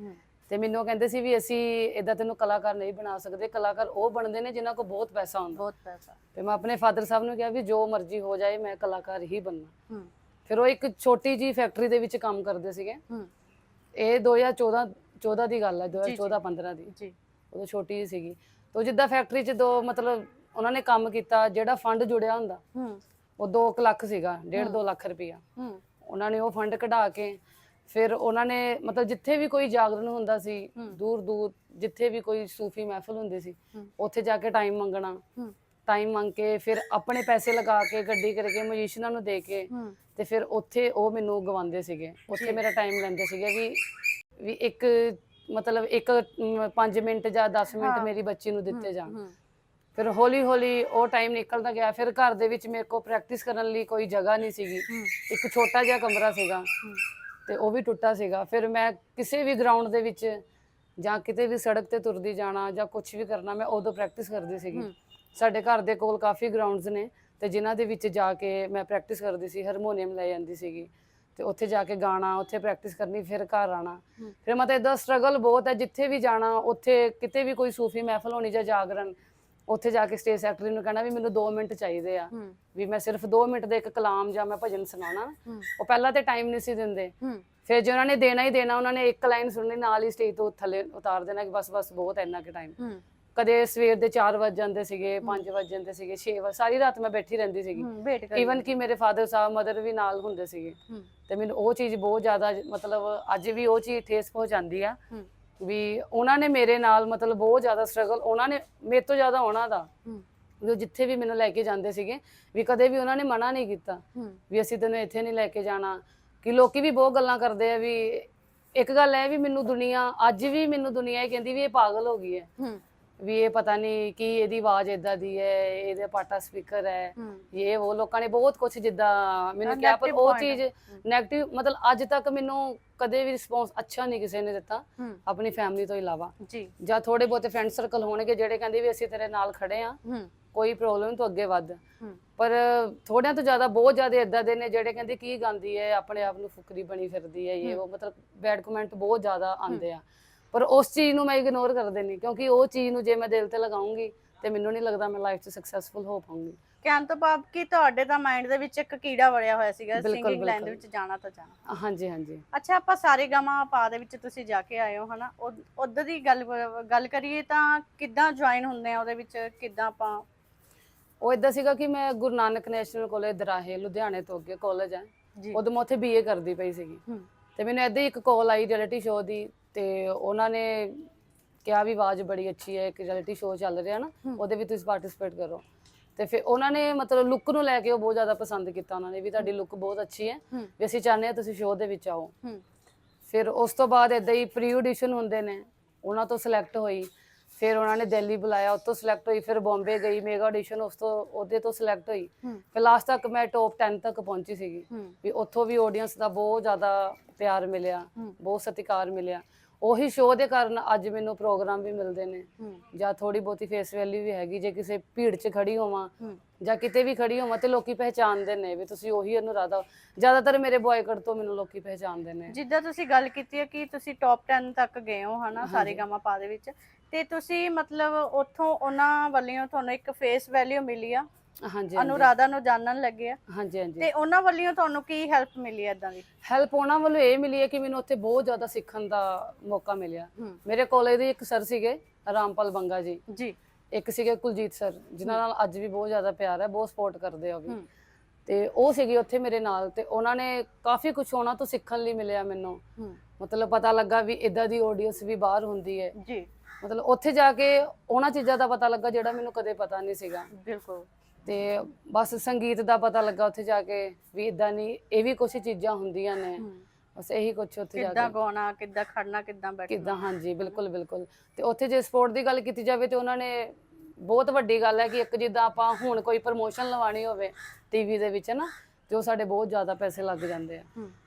A: ਤੇ ਮੈਨੂੰ ਕਹਿੰਦੇ ਸੀ ਵੀ ਅਸੀਂ ਇਦਾਂ ਤੈਨੂੰ ਕਲਾਕਾਰ ਨਹੀਂ ਬਣਾ ਸਕਦੇ ਕਲਾਕਾਰ ਉਹ ਬਣਦੇ ਨੇ ਜਿਨ੍ਹਾਂ ਕੋਲ ਬਹੁਤ ਪੈਸਾ ਹੁੰਦਾ।
B: ਬਹੁਤ ਪੈਸਾ।
A: ਤੇ ਮੈਂ ਆਪਣੇ ਫਾਦਰ ਸਾਹਿਬ ਨੂੰ ਕਿਹਾ ਵੀ ਜੋ ਮਰਜ਼ੀ ਹੋ ਜਾਏ ਮੈਂ ਕਲਾਕਾਰ ਹੀ ਬਣਨਾ।
B: ਹੂੰ।
A: ਫਿਰ ਉਹ ਇੱਕ ਛੋਟੀ ਜੀ ਫੈਕਟਰੀ ਦੇ ਵਿੱਚ ਕੰਮ ਕਰਦੇ ਸੀਗੇ।
B: ਹੂੰ।
A: ਇਹ 2014 14 ਦੀ ਗੱਲ ਹੈ
B: ਜੀ।
A: 2014 15 ਦੀ।
B: ਜੀ।
A: ਉਦੋਂ ਛੋਟੀ ਜਿਹੀ ਸੀਗੀ। ਤੋ ਜਿੱਦਾਂ ਫੈਕਟਰੀ 'ਚ ਦੋ ਮਤਲਬ ਉਹਨਾਂ ਨੇ ਕੰਮ ਕੀਤਾ ਜਿਹੜਾ ਫੰਡ ਜੁੜਿਆ ਹੁੰਦਾ
B: ਹੂੰ।
A: ਉਹ 2 ਲੱਖ ਸੀਗਾ 1.5 2 ਲੱਖ ਰੁਪਇਆ।
B: ਹੂੰ।
A: ਉਹਨਾਂ ਨੇ ਉਹ ਫੰਡ ਕਢਾ ਕੇ ਫਿਰ ਉਹਨਾਂ ਨੇ ਮਤਲਬ ਜਿੱਥੇ ਵੀ ਕੋਈ ਜਾਗਰਣ ਹੁੰਦਾ ਸੀ। ਦੂਰ ਦੂਰ ਜਿੱਥੇ ਵੀ ਕੋਈ ਸੂਫੀ ਮਹਿਫਲ ਹੁੰਦੀ ਸੀ। ਉੱਥੇ ਜਾ ਕੇ ਟਾਈਮ ਮੰਗਣਾ। ਟਾਈਮ ਮੰਗ ਕੇ ਫਿਰ ਆਪਣੇ ਪੈਸੇ ਲਗਾ ਕੇ ਗੱਡੀ ਕਰਕੇ ਮਿਊਜ਼ੀਸ਼ੀਅਨਾਂ ਨੂੰ ਦੇ ਕੇ ਤੇ ਫਿਰ ਉੱਥੇ ਉਹ ਮੈਨੂੰ ਗਵਾਉਂਦੇ ਸੀਗੇ। ਉੱਥੇ। ਮੇਰਾ ਟਾਈਮ ਲੈਂਦੇ ਸੀਗੇ ਵੀ ਵੀ ਇੱਕ ਮਤਲਬ ਇੱਕ 5 ਮਿੰਟ ਜਾਂ 10 ਮਿੰਟ। ਮੇਰੀ ਬੱਚੀ ਨੂੰ ਦਿੱਤੇ ਜਾਣ। ਫਿਰ ਹੌਲੀ ਹੌਲੀ ਉਹ ਟਾਈਮ ਨਿਕਲਦਾ ਗਿਆ। ਫਿਰ ਘਰ ਦੇ ਵਿੱਚ ਮੇਰੇ ਕੋਲ ਪ੍ਰੈਕਟਿਸ ਕਰਨ ਲਈ ਕੋਈ ਜਗ੍ਹਾ ਨਹੀਂ ਸੀਗੀ। ਇੱਕ ਛੋਟਾ ਜਿਹਾ ਕਮਰਾ ਸੀਗਾ। ਤੇ ਉਹ ਵੀ ਟੁੱਟਾ ਸੀਗਾ ਫਿਰ ਮੈਂ ਕਿਸੇ ਵੀ ਗਰਾਊਂਡ ਦੇ ਵਿੱਚ ਜਾਂ ਕਿਤੇ ਵੀ ਸੜਕ ਤੇ ਤੁਰਦੀ ਜਾਣਾ ਜਾਂ ਕੁਝ ਵੀ ਕਰਨਾ ਮੈਂ ਉਦੋਂ ਪ੍ਰੈਕਟਿਸ ਕਰਦੀ ਸੀਗੀ। ਸਾਡੇ ਘਰ ਦੇ ਕੋਲ ਕਾਫੀ ਗਰਾਊਂਡਸ ਨੇ ਤੇ ਜਿਨ੍ਹਾਂ ਦੇ ਵਿੱਚ ਜਾ ਕੇ ਮੈਂ ਪ੍ਰੈਕਟਿਸ ਕਰਦੀ ਸੀ ਹਾਰਮੋਨੀਅਮ ਲੈ ਜਾਂਦੀ ਸੀਗੀ ਤੇ ਉੱਥੇ ਜਾ ਕੇ ਗਾਣਾ ਉੱਥੇ ਪ੍ਰੈਕਟਿਸ ਕਰਨੀ ਫਿਰ ਘਰ ਆਣਾ। ਫਿਰ ਮਤਲਬ ਇਦਾਂ ਸਟਰਗਲ ਬਹੁਤ ਹੈ ਜਿੱਥੇ ਵੀ ਜਾਣਾ ਉੱਥੇ ਕਿਤੇ ਵੀ ਕੋਈ ਸੂਫੀ ਮਹਿਫਲ ਹੋਣੀ ਜਾਂ ਜਾਗਰਣ ਉੱਥੇ ਜਾ ਕੇ ਸਟੇਜ ਸੈਕਟਰੀ ਨੂੰ ਕਹਿਣਾ ਵੀ ਮੈਨੂੰ 2 ਮਿੰਟ ਚਾਹੀਦੇ ਆ। ਵੀ ਮੈਂ ਸਿਰਫ 2 ਮਿੰਟ ਦੇ ਇੱਕ ਕਲਾਮ ਜਾਂ ਮੈਂ ਭਜਨ ਸੁਣਾਉਣਾ। ਉਹ ਪਹਿਲਾਂ ਤੇ ਟਾਈਮ ਨਹੀਂ ਸੀ ਦਿੰਦੇ। ਫਿਰ ਜੇ ਉਹਨਾਂ ਨੇ ਦੇਣਾ ਹੀ ਦੇਣਾ ਉਹਨਾਂ ਨੇ ਇੱਕ ਲਾਈਨ ਸੁਣਨੀ ਨਾਲ ਹੀ ਸਟੇਜ ਤੋਂ ਥੱਲੇ ਉਤਾਰ ਦੇਣਾ ਕਿ ਬਸ ਬਸ ਬਹੁਤ ਇੰਨਾ ਕਿ ਟਾਈਮ ਕਦੇ ਸਵੇਰ ਦੇ 4 ਵਜ ਜਾਂਦੇ ਸੀਗੇ 5 ਵਜ ਜਾਂਦੇ ਸੀਗੇ 6 ਵਜ ਸਾਰੀ ਰਾਤ ਮੈਂ ਬੈਠੀ ਰਹਿੰਦੀ ਸੀਗੀ। ਈਵਨ ਕਿ ਮੇਰੇ ਫਾਦਰ ਸਾਹਿਬ ਮਦਰ ਵੀ ਨਾਲ ਹੁੰਦੇ ਸੀਗੇ। ਤੇ ਮੈਨੂੰ ਉਹ ਚੀਜ਼ ਬਹੁਤ ਜ਼ਿਆਦਾ ਮਤਲਬ ਅੱਜ ਵੀ ਉਹ ਚੀਜ਼ ਠੇਸ ਪਹੁੰਚਾਉਂਦੀ ਆ। ਵੀ ਉਹਨਾਂ ਨੇ ਮੇਰੇ ਨਾਲ ਮਤਲਬ ਬਹੁਤ ਜ਼ਿਆਦਾ ਸਟਰਗਲ ਉਹਨਾਂ ਨੇ ਮੇਰੇ ਤੋਂ ਜ਼ਿਆਦਾ ਉਹਨਾਂ ਦਾ। ਉਹ ਜਿੱਥੇ ਵੀ ਮੈਨੂੰ ਲੈ ਕੇ ਜਾਂਦੇ ਸੀਗੇ ਵੀ ਕਦੇ ਵੀ ਉਹਨਾਂ ਨੇ ਮਨਾ ਨਹੀਂ ਕੀਤਾ। ਵੀ ਅਸੀਂ ਤੈਨੂੰ ਇੱਥੇ ਨਹੀਂ ਲੈ ਕੇ ਜਾਣਾ। ਕਿ ਲੋਕੀ ਵੀ ਬਹੁਤ ਗੱਲਾਂ ਕਰਦੇ ਆ ਵੀ ਇੱਕ ਗੱਲ ਹੈ ਵੀ ਮੈਨੂੰ ਦੁਨੀਆ ਅੱਜ ਵੀ ਮੈਨੂੰ ਦੁਨੀਆ ਇਹ ਕਹਿੰਦੀ ਵੀ ਇਹ ਪਾਗਲ ਹੋ ਗਈ ਹੂੰ। ਵੀ ਇਹ ਪਤਾ ਨਹੀਂ ਕਿ ਇਹਦੀ ਆਵਾਜ਼ ਇਦਾਂ ਦੀ ਹੈ ਇਹਦੇ ਪਾਟਾ ਸਪੀਕਰ ਹੈ। ਇਹ ਉਹ ਲੋਕਾਂ ਨੇ ਬਹੁਤ ਕੁਝ ਜਿੱਦਾਂ ਮੈਨੂੰ ਕਿਹਾ ਪਰ ਉਹ ਚੀਜ਼। 네ਗੇਟਿਵ ਮਤਲਬ ਅੱਜ ਤੱਕ ਮੈਨੂੰ ਕਦੇ ਵੀ ਰਿਸਪੌਂਸ ਅੱਛਾ ਨਹੀਂ ਕਿਸੇ ਨੇ ਦਿੱਤਾ ਆਪਣੀ ਫੈਮਿਲੀ ਤੋਂ ਇਲਾਵਾ।
B: ਜੀ।
A: ਜਾਂ ਥੋੜੇ ਬਹੁਤੇ ਫਰੈਂਡ ਸਰਕਲ ਹੋਣਗੇ ਜਿਹੜੇ ਕਹਿੰਦੇ ਵੀ ਅਸੀਂ ਤੇਰੇ ਨਾਲ ਖੜੇ ਆ ਕੋਈ ਪ੍ਰੋਬਲਮ ਤੋਂ ਅੱਗੇ ਵੱਧ। ਪਰ ਥੋੜਿਆਂ ਤੋਂ ਜ਼ਿਆਦਾ ਬਹੁਤ ਜ਼ਿਆਦਾ ਇਦਾਂ ਦੇ ਨੇ ਜਿਹੜੇ ਕਹਿੰਦੇ ਕੀ ਗਾਉਂਦੀ ਹੈ ਆਪਣੇ ਆਪ ਨੂੰ ਫੁਕਰੀ ਬਣੀ ਫਿਰਦੀ ਹੈ ਇਹ ਉਹ ਮਤਲਬ ਬੈਡ ਕਮੈਂਟ ਬਹੁਤ ਜ਼ਿਆਦਾ ਆਉਂਦੇ ਆ। ਪਰ ਉਸ ਚੀਜ਼ ਨੂੰ ਮੈਂ ਇਗਨੋਰ ਕਰ ਦੇਣੀ ਕਿਉਂਕਿ ਉਹ ਚੀਜ਼ ਨੂੰ ਜੇ ਮੈਂ ਦਿਲ ਤੇ ਲਗਾਉਂਗੀ ਤੇ ਮੈਨੂੰ ਨਹੀਂ ਲੱਗਦਾ ਮੈਂ ਲਾਈਫ 'ਚ ਸਕਸੈਸਫੁਲ ਹੋ ਪਾਉਂਗੀ।
B: ਕਹਿਣ ਤੋਂ ਭਾਵ ਕਿ ਤੁਹਾਡੇ ਤਾਂ ਮਾਈਂਡ ਦੇ ਵਿੱਚ ਇੱਕ ਕੀੜਾ ਵੜਿਆ ਹੋਇਆ ਸੀਗਾ
A: ਬਿਲਕੁਲ,
B: ਸਿੰਗਿੰਗ ਲਾਈਨ ਦੇ
A: ਬਿਲਕੁਲ।
B: ਵਿੱਚ ਜਾਣਾ ਤਾਂ ਜਾਣਾ।
A: ਹਾਂਜੀ ਹਾਂਜੀ।
B: ਅੱਛਾ ਆਪਾਂ ਸਾਰੇ ਗਾਮਾ ਪਾ ਦੇ ਵਿੱਚ ਤੁਸੀਂ ਜਾ ਕੇ ਆਏ ਹੋ ਹਨਾ? ਉਧਰ ਦੀ ਗੱਲ ਗੱਲ ਕਰੀਏ ਤਾਂ ਕਿੱਦਾਂ ਜੁਆਇਨ ਹੁੰਦੇ ਆ ਉਹਦੇ ਵਿੱਚ ਕਿੱਦਾਂ ਆਪਾਂ?
A: ਉਹ ਇਦਾਂ ਸੀਗਾ ਕਿ ਮੈਂ ਗੁਰੂ ਨਾਨਕ ਨੈਸ਼ਨਲ ਕਾਲਜ ਦਰਾਹੇ ਲੁਧਿਆਣੇ ਤੋਂ ਅੱਗੇ ਕਾਲਜ ਹੈ
B: ਜੀ।
A: ਉਦੋਂ ਮੈਂ ਉੱਥੇ ਬੀਏ ਕਰਦੀ ਪਈ ਸੀਗੀ। ਤੇ ਮੈਨੂੰ ਏਦਾਂ ਹੀ ਇੱਕ ਕਾਲ ਆਈ ਰਿਐਲਿਟੀ ਸ਼ੋਅ ਦੀ ਤੇ ਉਹਨਾਂ ਨੇ ਕਿਹਾ ਵੀ ਆਵਾਜ਼ ਬੜੀ ਅੱਛੀ ਹੈ ਇੱਕ ਰਿਐਲਿਟੀ ਸ਼ੋਅ ਚੱਲ ਰਿਹਾ ਨਾ। ਉਹਦੇ ਵਿੱਚ ਤੁਸੀਂ ਪਾਰਟਿਸਿਪੇਟ ਕਰੋ। ਤੇ ਫਿਰ ਉਹਨਾਂ ਨੇ ਮਤਲਬ ਲੁੱਕ ਨੂੰ ਲੈ ਕੇ ਉਹ ਬਹੁਤ ਜ਼ਿਆਦਾ ਪਸੰਦ ਕੀਤਾ ਉਹਨਾਂ ਨੇ ਵੀ ਤੁਹਾਡੀ ਲੁੱਕ ਬਹੁਤ ਅੱਛੀ ਹੈ ਵੀ ਅਸੀਂ ਚਾਹੁੰਦੇ ਹਾਂ ਤੁਸੀਂ ਸ਼ੋਅ ਦੇ ਵਿੱਚ ਆਓ। ਫਿਰ ਉਸ ਤੋਂ ਬਾਅਦ ਇਦਾਂ ਹੀ ਪ੍ਰੀ ਆਡੀਸ਼ਨ ਹੁੰਦੇ ਨੇ ਉਹਨਾਂ ਤੋਂ ਸਿਲੈਕਟ ਹੋਈ। ਫਿਰ ਉਹਨਾਂ ਨੇ ਦਿੱਲੀ ਬੁਲਾਇਆ ਉੱਥੋਂ ਸਿਲੈਕਟ ਹੋਈ। ਫਿਰ ਬੰਬੇ ਗਈ ਮੇਗਾ ਆਡੀਸ਼ਨ ਉਸ ਤੋਂ ਉਹਦੇ ਤੋਂ ਸਿਲੈਕਟ ਹੋਈ। ਫਿਰ ਲਾਸਟ ਤੱਕ ਮੈਂ ਟੌਪ 10 ਤੱਕ ਪਹੁੰਚੀ ਸੀਗੀ। ਵੀ ਉੱਥੋਂ ਵੀ ਆਡੀਅנס ਦਾ ਬਹੁਤ ਜ਼ਿਆਦਾ ਪਿਆਰ ਮਿਲਿਆ। ਬਹੁਤ ਸਤਿਕਾਰ ਮਿਲਿਆ। ਉਹੀ ਸ਼ੋਅ ਦੇ ਕਾਰਨ ਅੱਜ ਮੈਨੂੰ ਪ੍ਰੋਗਰਾਮ ਵੀ ਮਿਲਦੇ ਨੇ। ਜਾਂ ਥੋੜੀ ਬਹੁਤੀ ਫੇਸ ਵੈਲਿਊ ਵੀ ਹੈਗੀ ਜੇ ਕਿਸੇ ਭੀੜ 'ਚ ਖੜੀ ਹੋਵਾਂ ਜਾਂ ਕਿਤੇ ਵੀ ਖੜੀ ਹੋਵਾਂ ਤੇ ਲੋਕੀ ਪਹਿਚਾਣਦੇ ਨੇ ਵੀ ਤੁਸੀਂ ਉਹੀ ਅਨੁਰਾਧਾ। ਜ਼ਿਆਦਾਤਰ ਮੇਰੇ ਬॉयਕਟ ਤੋਂ ਮੈਨੂੰ ਲੋਕੀ ਪਹਿਚਾਣਦੇ ਨੇ।
B: ਜਿੱਦਾਂ ਤੁਸੀਂ ਗੱਲ ਕੀਤੀ ਹੈ ਕਿ ਤੁਸੀਂ ਟੌਪ 10 ਤੱਕ ਗਏ ਹੋ ਹਨਾ ਸਾਰੇ। ਗਾਮਾ ਪਾ ਦੇ ਵਿੱਚ। ਤੇ ਤੁਸੀਂ ਮਤਲਬ ਉੱਥੋਂ ਉਹਨਾਂ ਵੱਲੋਂ ਤੁਹਾਨੂੰ ਇੱਕ ਫੇਸ ਵੈਲਿਊ ਮਿਲੀ ਆ?
A: ਹਾਂਜੀ
B: ਅਨੁਰਾਧਾ ਨੂੰ ਜਾਣਨ ਲੱਗੇ ਆ।
A: ਹਾਂਜੀ ਹਾਂਜੀ।
B: ਤੇ ਉਹਨਾਂ ਵੱਲੋਂ ਤੁਹਾਨੂੰ ਕੀ ਹੈਲਪ ਮਿਲੀ ਏਦਾਂ ਦੀ?
A: ਹੈਲਪ ਉਹਨਾਂ ਵੱਲੋਂ ਇਹ ਮਿਲੀ ਹੈ ਕਿ ਮੈਨੂੰ ਉੱਥੇ ਬਹੁਤ ਜ਼ਿਆਦਾ ਸਿੱਖਣ ਦਾ ਮੌਕਾ ਮਿਲਿਆ। ਮੇਰੇ ਕਾਲਜ ਦੇ ਇੱਕ ਸਰ ਸੀਗੇ ਰਾਮਪਾਲ ਬੰਗਾ ਜੀ।
B: ਜੀ।
A: ਇੱਕ ਸੀਗੇ ਕੁਲਜੀਤ ਸਰ ਜਿਨ੍ਹਾਂ ਨਾਲ ਅੱਜ ਵੀ ਬਹੁਤ ਜ਼ਿਆਦਾ ਪਿਆਰ ਹੈ ਬਹੁਤ ਸਪੋਰਟ ਕਰਦੇ ਆ ਉਹ ਵੀ। ਤੇ ਉਹ ਸੀਗੇ ਉੱਥੇ ਮੇਰੇ ਨਾਲ ਤੇ ਉਹਨਾਂ ਨੇ ਕਾਫੀ ਕੁਝ ਉਹਨਾਂ ਤੋਂ ਸਿੱਖਣ ਲਈ ਮਿਲਿਆ ਮੈਨੂੰ। ਮਤਲਬ ਪਤਾ ਲੱਗਾ ਵੀ ਇਦਾਂ ਦੀ ਆਡੀਅנס ਵੀ ਬਾਹਰ ਹੁੰਦੀ ਹੈ।
B: ਜੀ।
A: ਮਤਲਬ ਉੱਥੇ ਜਾ ਕੇ ਉਹਨਾਂ ਚੀਜ਼ਾਂ ਦਾ ਪਤਾ ਲੱਗਾ ਜਿਹੜਾ ਮੈਨੂੰ ਕਦੇ ਪਤਾ ਨਹੀਂ ਸੀਗਾ।
B: ਬਿਲਕੁਲ।
A: ਤੇ ਬਸ ਸੰਗੀਤ ਦਾ ਪਤਾ ਲੱਗਾ ਉੱਥੇ ਜਾ ਕੇ ਵੀ ਇਦਾਂ ਨਹੀਂ ਇਹ ਵੀ ਕੁਝ ਚੀਜ਼ਾਂ ਹੁੰਦੀਆਂ ਨੇ। ਬਸ ਇਹੀ ਕੁਝ ਉੱਥੇ ਜਾ
B: ਕਿੱਦਾਂ
A: ਕੇ
B: ਗਾਉਣਾ ਕਿੱਦਾਂ ਖੜਨਾ ਕਿੱਦਾਂ ਬੈਠਣਾ।
A: ਕਿੱਦਾਂ ਹਾਂਜੀ ਬਿਲਕੁਲ ਬਿਲਕੁਲ। ਤੇ ਉੱਥੇ ਜੇ ਸਪੋਰਟ ਦੀ ਗੱਲ ਕੀਤੀ ਜਾਵੇ ਤੇ ਉਹਨਾਂ ਨੇ ਬਹੁਤ ਵੱਡੀ ਗੱਲ ਹੈ ਕਿ ਇੱਕ ਜਿੱਦਾਂ ਆਪਾਂ ਹੁਣ ਕੋਈ ਪ੍ਰਮੋਸ਼ਨ ਲਵਾਣੀ ਹੋਵੇ ਟੀਵੀ ਦੇ ਵਿੱਚ ਨਾ? ਤੇ ਉਹ ਸਾਡੇ ਬਹੁਤ ਜ਼ਿਆਦਾ ਪੈਸੇ ਲੱਗ ਜਾਂਦੇ ਆ।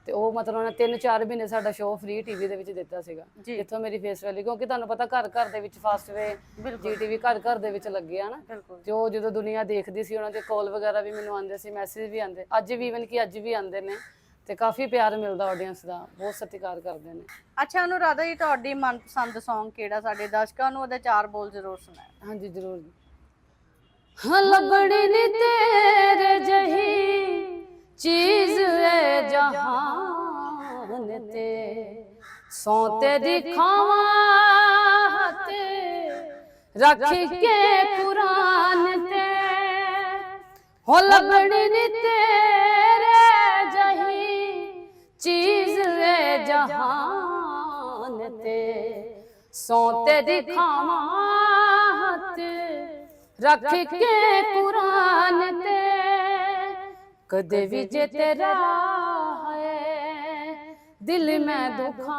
A: ਤੇ ਉਹ ਮਤਲਬ ਉਹਨਾਂ 3-4 ਮਹੀਨੇ ਸਾਡਾ ਸ਼ੋਅ ਫ੍ਰੀ ਟੀਵੀ ਦੇ ਵਿੱਚ ਦਿੱਤਾ ਸੀਗਾ।
B: ਜੀ।
A: ਜਿੱਥੋਂ ਮੇਰੀ ਫੇਸ ਵੈਲਿਊ ਕਿਉਂਕਿ ਤੁਹਾਨੂੰ ਪਤਾ ਘਰ ਘਰ ਦੇ ਵਿੱਚ ਫਾਸਟਵੇ
B: ਬਿਲਕੁਲ।
A: ਜੀਟੀਵੀ ਘਰ ਘਰ ਦੇ ਵਿੱਚ ਲੱਗੇ ਆ ਨਾ। ਤੇ ਉਹ ਜਦੋਂ ਦੁਨੀਆ ਦੇਖਦੀ ਸੀ ਉਹਨਾਂ ਦੇ ਕਾਲ ਵਗੈਰਾ ਵੀ ਮੈਨੂੰ ਆਉਂਦੇ ਸੀ ਮੈਸੇਜ ਵੀ ਆਉਂਦੇ। ਅੱਜ ਵੀ ਇਵਨ ਕਿ ਅੱਜ ਵੀ ਆਉਂਦੇ ਨੇ। ਤੇ ਕਾਫੀ ਪਿਆਰ ਮਿਲਦਾ ਆਡੀਅנס ਦਾ ਬਹੁਤ ਸਤਿਕਾਰ ਕਰਦੇ ਨੇ।
B: ਅੱਛਾ ਅਨੁਰਾਧਾ ਜੀ ਤੁਹਾਡੀ ਮਨਪਸੰਦ Song ਕਿਹੜਾ ਸਾਡੇ ਦਰਸ਼ਕਾਂ ਨੂੰ ਉਹਦੇ ਚਾਰ ਬੋਲ ਜ਼ਰੂਰ ਸੁਣਾਓ।
A: ਹਾਂਜੀ ਜ਼ਰੂਰ। ਜੀ ਹਾਂ ਲੱਭਣੀ ਨੀ ਤੇਰੇ ਚੀਜ਼ ਏ ਜਹਾਨ ਤੇ। ਸੌ ਤੇ ਦਿਖਾਵਾਂ ਤੇ। ਰੱਖ ਕੇ ਕੁਰਾਨ ਤੇ। ਹੋ ਲੱਭਣੀ ਨੀ ਤੇਰੇ ਜਹੀ। ਚੀਜ਼ ਏ ਜਹਾਨ ਤੇ। ਸੌ ਤੇ ਦਿਖਾਵਾਂ ਤੇ। ਰੱਖ ਕੇ ਕੁਰਾਨ ਤੇ। ਕਦੇ ਵੀ ਜੇ ਤੇਰਾ ਹੈ ਦਿਲ ਮੈਂ ਦੁਖਾਵਾਂ।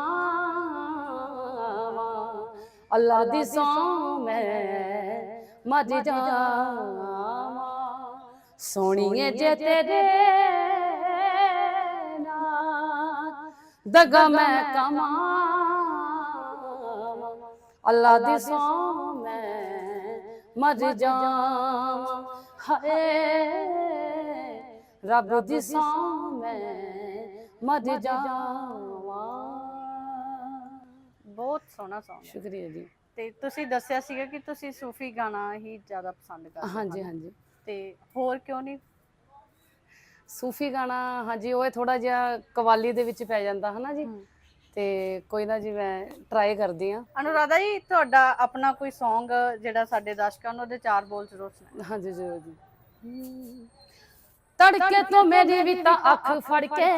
A: ਅੱਲਾ ਦੀ ਸੌ ਮੈਂ ਮੱਜ ਜਾਵਾਂ। ਸੋਣੀਏ ਜੇ ਤੇਰੇ ਨਾਲ ਦਗਾ ਮੈਂ ਕਮਾਵਾਂ। ਅੱਲਾ ਦੀ ਸੌ ਮੈਂ ਮਰ ਜਾਵਾਂ। ਹਾਏ। ਰੱਬ ਦੀ ਸੌ ਮੈਂ ਮੱਝ ਜਾਵਾਂ।
B: ਬਹੁਤ ਸੋਹਣਾ ਹੈ।
A: ਸ਼ੁਕਰੀਆ ਜੀ।
B: ਤੇ ਤੁਸੀਂ ਦੱਸਿਆ ਸੀਗਾ ਕਿ ਤੁਸੀਂ ਸੂਫੀ ਗਾਣਾ ਹੀ ਜ਼ਿਆਦਾ ਪਸੰਦ ਕਰਦੇ ਹੋ।
A: ਹਾਂਜੀ ਹਾਂਜੀ।
B: ਤੇ ਹੋਰ ਕਿਉਂ ਨਹੀਂ?
A: ਸੂਫੀ ਗਾਣਾ ਹਾਂਜੀ ਉਹ ਥੋੜਾ ਜਿਹਾ ਕਵਾਲੀ ਦੇ ਵਿੱਚ ਪੈ ਜਾਂਦਾ ਹਨਾ ਜੀ? ਤੇ ਕੋਈ ਨਾ ਜੀ ਮੈਂ ਟਰਾਈ ਕਰਦੀ ਆ
B: ਅਨੁਰਾਧਾ ਜੀ ਤੁਹਾਡਾ ਆਪਣਾ ਕੋਈ Song ਜਿਹੜਾ ਸਾਡੇ ਦਰਸ਼ਕਾਂ ਨੂੰ ਉਹਦੇ ਚਾਰ ਬੋਲ ਜ਼ਰੂਰ ਸੁਣਾਓ
A: ਹਾਂਜੀ ਜ਼ਰੂਰ ਜੀ। ਤੜਕੇ ਤੋਂ ਮੇਰੀ ਵੀ ਤਾਂ ਅੱਖ ਫੜ ਕੇ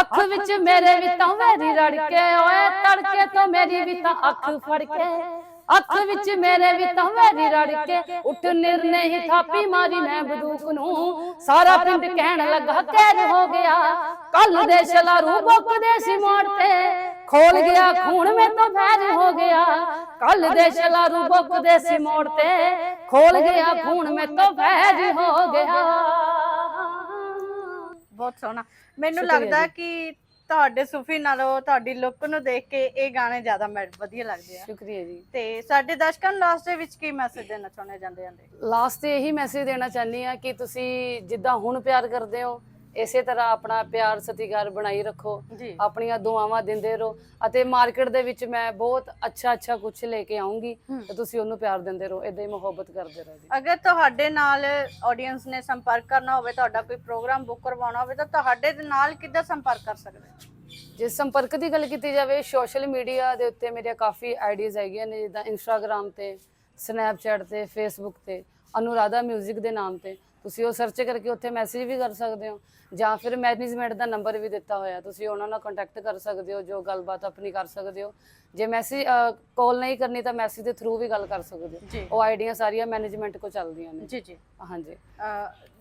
A: ਅੱਖ ਵਿੱਚ ਮੇਰੇ ਵੀ ਤਾਂ ਵੈਰੀ ਰੜ ਕੇ ਓਏ, ਤੜਕੇ ਤੋਂ ਮੇਰੀ ਵੀ ਤਾਂ ਅੱਖ ਫੜ ਕੇ ਅੱਖ ਵਿੱਚ ਮੇਰੇ ਵੀ ਤਾਂ ਵੈਰੀ ਰੜ ਕੇ ਉੱਠ ਨਿਰਨੇ ਹੀ ਥਾਪੀ ਮਾਰੀ ਮੈਂ ਬੰਦੂਕ ਨੂੰ, ਸਾਰਾ ਪਿੰਡ ਕਹਿਣ ਲੱਗਾ ਕੈਦ ਹੋ ਗਿਆ, ਕੱਲ ਦੇ ਸ਼ਲਾਰੂ ਬੁੱਕਦੇ ਸੀ ਮੋੜ ਤੇ, ਖੋਲ ਗਿਆ ਖੂਨ ਮੇ ਤੋਂ ਫੈਜ ਹੋ ਗਿਆ, ਕੱਲ ਦੇ ਸ਼ਲਾਰੂ ਬੁੱਕਦੇ ਸੀ ਮੋੜ ਤੇ, ਖੋਲ ਗਿਆ ਖੂਨ ਮੇ ਤੋਂ ਫੈਜ ਹੋ ਗਿਆ।
B: ਬਹੁਤ ਸੋਹਣਾ। ਮੈਨੂੰ
A: ਸ਼ੁਕਰੀਆ
B: ਲੱਗਦਾ
A: ਜੀ।
B: ਕਿ ਤੁਹਾਡੇ ਸੂਫੀ ਨਾਲੋਂ ਤੁਹਾਡੀ ਲੁੱਕ ਨੂੰ ਦੇਖ ਕੇ ਇਹ ਗਾਣੇ ਜ਼ਿਆਦਾ ਮੈਂ ਵਧੀਆ ਲੱਗਦੇ ਆ।
A: ਸ਼ੁਕਰੀਆ ਜੀ।
B: ਤੇ ਸਾਡੇ ਦਰਸ਼ਕਾਂ ਨੂੰ ਲਾਸਟ ਦੇ ਵਿੱਚ ਕੀ ਮੈਸੇਜ ਦੇਣਾ ਚਾਹੁੰਦੇ ਜਾਂਦੇ ਜਾਂਦੇ
A: ਲਾਸਟ ਤੇ ਇਹੀ ਮੈਸੇਜ ਦੇਣਾ ਚਾਹੁੰਦੀ ਆ ਕਿ ਤੁਸੀਂ ਜਿੱਦਾਂ ਹੁਣ ਪਿਆਰ ਕਰਦੇ ਹੋ ਇਸੇ ਤਰ੍ਹਾਂ ਆਪਣਾ ਪਿਆਰ ਸਤਿਕਾਰ ਬਣਾਈ ਰੱਖੋ ਆਪਣੀਆਂ ਦੁਆਵਾਂ ਦਿੰਦੇ ਰਹੋ ਅਤੇ ਮਾਰਕੀਟ ਦੇ ਵਿੱਚ ਮੈਂ ਬਹੁਤ ਅੱਛਾ ਅੱਛਾ ਕੁਝ ਲੈ ਕੇ ਆਉਂਗੀ ਤੇ ਤੁਸੀਂ ਉਹਨੂੰ ਪਿਆਰ ਦਿੰਦੇ ਰਹੋ ਇਦਾਂ ਹੀ ਮੁਹੱਬਤ ਕਰਦੇ ਰਹੋ
B: ਅਗਰ ਤੁਹਾਡੇ ਨਾਲ ਆਡੀਅנס ਨੇ ਸੰਪਰਕ ਕਰਨਾ ਹੋਵੇ ਤੁਹਾਡਾ ਕੋਈ ਪ੍ਰੋਗਰਾਮ ਬੁੱਕ ਕਰਵਾਉਣਾ ਹੋਵੇ ਤਾਂ ਤੁਹਾਡੇ ਨਾਲ ਕਿੱਦਾਂ ਸੰਪਰਕ ਕਰ ਸਕਦੇ
A: ਜੇ ਸੰਪਰਕ ਦੀ ਗੱਲ ਕੀਤੀ ਜਾਵੇ ਸੋਸ਼ਲ ਮੀਡੀਆ ਦੇ ਉੱਤੇ ਮੇਰੀਆਂ ਕਾਫੀ ਆਈਡੀਜ਼ ਹੈਗੀਆਂ ਨੇ ਜਿੱਦਾਂ ਇੰਸਟਾਗ੍ਰam ਤੇ ਸਨੈਪਚੈਟ ਤੇ ਫੇਸਬੁੱਕ ਤੇ ਅਨੁਰਾਧਾ 뮤직 ਦੇ ਨਾਮ ਤੇ। ਤੁਸੀਂ ਉਹ ਸਰਚ ਕਰਕੇ ਉੱਥੇ ਮੈਸੇਜ ਵੀ ਕਰ ਸਕਦੇ ਹੋ ਜਾਂ ਫਿਰ ਮੈਨੇਜਮੈਂਟ ਦਾ ਨੰਬਰ ਵੀ ਦਿੱਤਾ ਹੋਇਆ ਤੁਸੀਂ ਉਹਨਾਂ ਨਾਲ ਕੰਟੈਕਟ ਕਰ ਸਕਦੇ ਹੋ ਜੋ ਗੱਲਬਾਤ ਆਪਣੀ ਕਰ ਸਕਦੇ ਹੋ। ਜੇ ਮੈਸੇਜ ਕਾਲ ਨਹੀਂ ਕਰਨੀ ਤਾਂ ਮੈਸੇਜ ਦੇ ਥਰੂ ਵੀ ਗੱਲ ਕਰ ਸਕਦੇ ਹੋ। ਉਹ ਆਈਡੀਆਂ ਸਾਰੀਆਂ ਮੈਨੇਜਮੈਂਟ ਕੋ ਚੱਲਦੀਆਂ ਨੇ।
B: ਜੀ ਜੀ।
A: ਹਾਂਜੀ।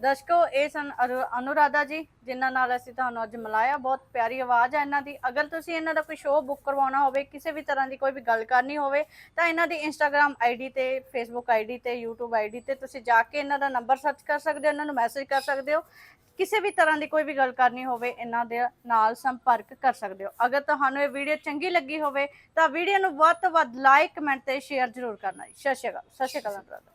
B: ਦਰਸ਼ਕੋ, ਇਹ ਸਨ ਅਨੁ- ਅਨੁਰਾਧਾ ਜੀ, ਜਿਨ੍ਹਾਂ ਨਾਲ ਅਸੀਂ ਤੁਹਾਨੂੰ ਅੱਜ ਮਿਲਾਇਆ। ਬਹੁਤ ਪਿਆਰੀ ਆਵਾਜ਼ ਹੈ ਇਹਨਾਂ ਦੀ। ਅਗਰ ਤੁਸੀਂ ਇਹਨਾਂ ਦਾ ਕੋਈ ਸ਼ੋਅ ਬੁੱਕ ਕਰਵਾਉਣਾ ਹੋਵੇ, ਕਿਸੇ ਵੀ ਤਰ੍ਹਾਂ ਦੀ ਕੋਈ ਵੀ ਗੱਲ ਕਰਨੀ ਹੋਵੇ, ਤਾਂ ਇਹਨਾਂ ਦੀ ਇੰਸਟਾਗ੍ਰam ਆਈਡੀ ਤੇ ਫੇਸਬੁੱਕ ਆਈਡੀ ਤੇ, YouTube ਆਈਡੀ ਤੇ ਤੁਸੀਂ ਜਾ ਕੇ ਇਹਨਾਂ ਦਾ ਨੰਬਰ ਸਰਚ ਕਰ ਸਕਦੇ ਹੋ, ਇਹਨਾਂ ਨੂੰ ਮੈਸੇਜ ਕਰ ਸਕਦੇ ਹੋ। ਕਿਸੇ ਵੀ ਤਰ੍ਹਾਂ ਦੀ ਕੋਈ ਵੀ ਗੱਲ ਕਰਨੀ ਹੋਵੇ, ਇਹਨਾਂ ਦੇ ਨਾਲ ਸੰਪਰਕ ਕਰ ਸਕਦੇ ਹੋ। ਅਗਰ ਤੁਹਾਨੂੰ ਇਹ ਵੀਡੀਓ ਚੰਗੀ ਲੱਗੀ ਹੋਵੇ, ਤਾਂ ਵੀਡੀਓ ਨੂੰ ਵੱਧ ਤੋਂ ਵੱਧ ਲਾਈਕ ਕਮੈਂਟ ਤੇ ਸ਼ੇਅਰ ਜ਼ਰੂਰ ਕਰਨਾ ਜੀ। ਸਤਿ ਸ਼੍ਰੀ ਅਕਾਲ, ਸਤਿ ਸ਼੍ਰੀ ਅਕਾਲ ਅਨੁਰਾਧਾ।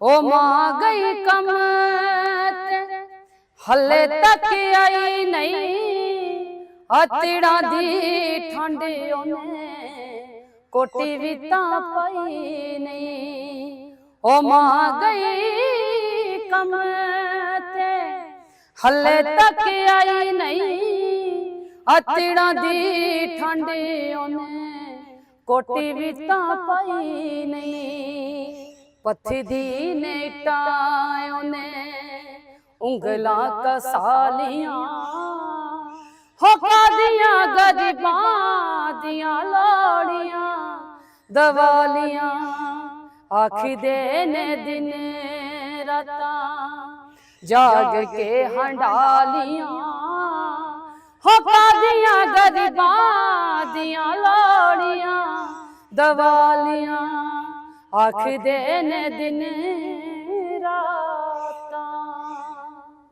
A: ਉਹ ਮਾਂ ਗਈ ਕਮ ਤੇ ਹੱਲੇ ਤੱਕ ਆਈ ਨਹੀਂ। ਅਤੜਾਂ ਦੀ ਠੰਡ ਉਹਨੇ ਕੋਟੀ ਵੀ ਤਾਂ ਪਈ ਨਹੀਂ। ਉਹ ਮਾਂ ਗਈ ਕਮ ਤੇ ਹੱਲੇ ਤੱਕ ਆਈ ਨਹੀਂ। ਅਤੜਾਂ ਦੀ ਠੰਡ ਉਹਨੇ ਕੋਟੀ ਵੀ ਤਾਂ ਪਈ ਨਹੀਂ। پتھی دینے ٹائیوں نے انگلا کا سالیاں ہوکا دیا گریباں دیا لاڑیاں دوالیاں آنکھی دینے دن رتا جاگ کے ہنڈالیاں ہوکا دیا گریباں دیا لاڑیاں دوالیاں ਆਖਦੇ ਨੇ ਦਿਨ